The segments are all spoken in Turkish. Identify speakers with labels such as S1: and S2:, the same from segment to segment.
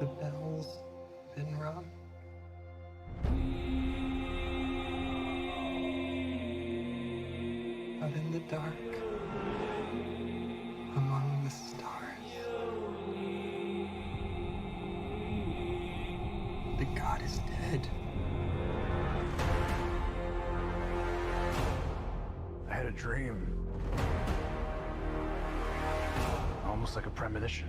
S1: The bell's been rung. Out in the dark, among the stars, the god is dead.
S2: I had a dream. Almost like a premonition.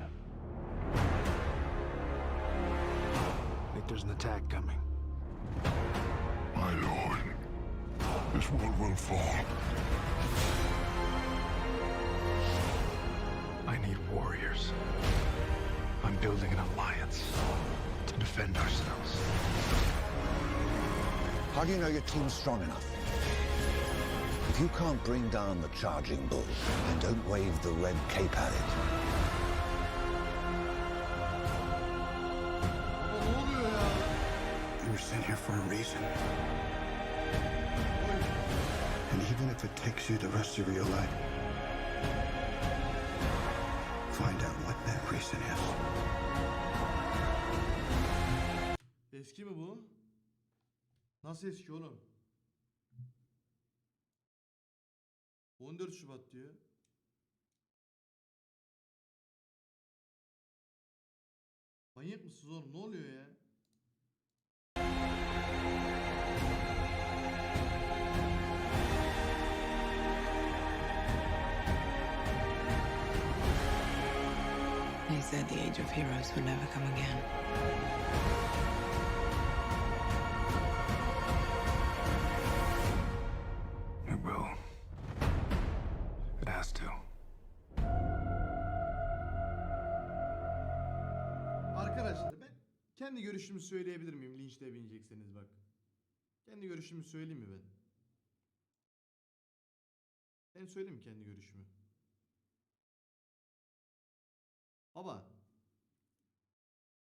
S2: I think there's an attack coming.
S3: My lord, this world will fall.
S2: I need warriors. I'm building an alliance to defend ourselves.
S4: How do you know your team's strong enough? If you can't bring down the charging bull, then don't wave the red cape at it.
S5: Sent here for a reason. And even if it takes you the rest of your life, find out what that reason is.
S6: Eski mi bu? Nasıl eski oğlum? 14 Şubat diyor. Manyak mısınız oğlum? Ne oluyor ya?
S7: Said the age of heroes would never come again.
S2: It will. It has to.
S6: Arkadaşlar ben kendi görüşümü söyleyebilir miyim linçle binecekseniz bak. Kendi görüşümü söyleyeyim mi ben? Ben söyleyeyim mi kendi görüşümü? Baba.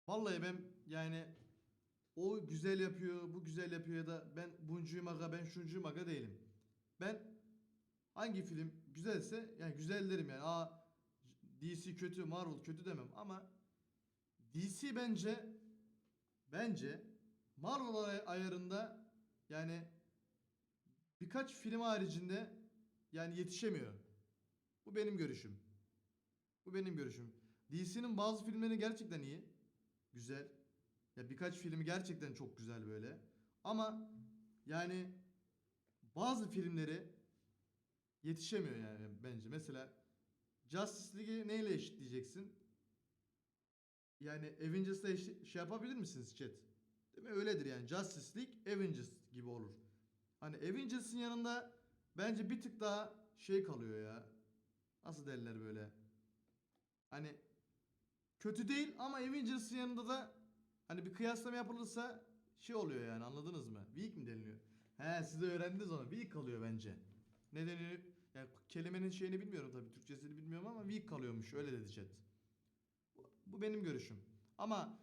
S6: Vallahi ben yani o güzel yapıyor, bu güzel yapıyor ya da ben buncuyum aga, ben şuncuyum aga değilim. Ben hangi film güzelse yani güzel derim yani. Aa DC kötü, Marvel kötü demem ama DC bence bence Marvel ay- ayarında yani birkaç film haricinde yani yetişemiyor. Bu benim görüşüm. Bu benim görüşüm. DC'nin bazı filmleri gerçekten iyi. Güzel. Ya birkaç filmi gerçekten çok güzel böyle. Ama yani bazı filmleri yetişemiyor yani bence. Mesela Justice League'i neyle eşitleyeceksin? Yani Avengers'la eş- şey yapabilir misiniz chat? Değil mi? Öyledir yani. Justice League Avengers gibi olur. Hani Avengers'ın yanında bence bir tık daha şey kalıyor ya. Nasıl derler böyle? Hani kötü değil ama Avengers'ın yanında da hani bir kıyaslama yapılırsa şey oluyor yani anladınız mı? Weak mi deniliyor? He siz de öğrendiniz onu. Weak kalıyor bence. Ne deniyor? Yani kelimenin şeyini bilmiyorum tabii. Türkçesini bilmiyorum ama weak kalıyormuş. Öyle dedi chat. Bu- Bu benim görüşüm. Ama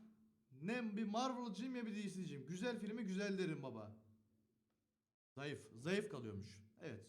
S6: ne bir Marvel'cıyım ya bir DC'ciyim. Güzel filmi güzel derim baba. Zayıf. Zayıf kalıyormuş. Evet.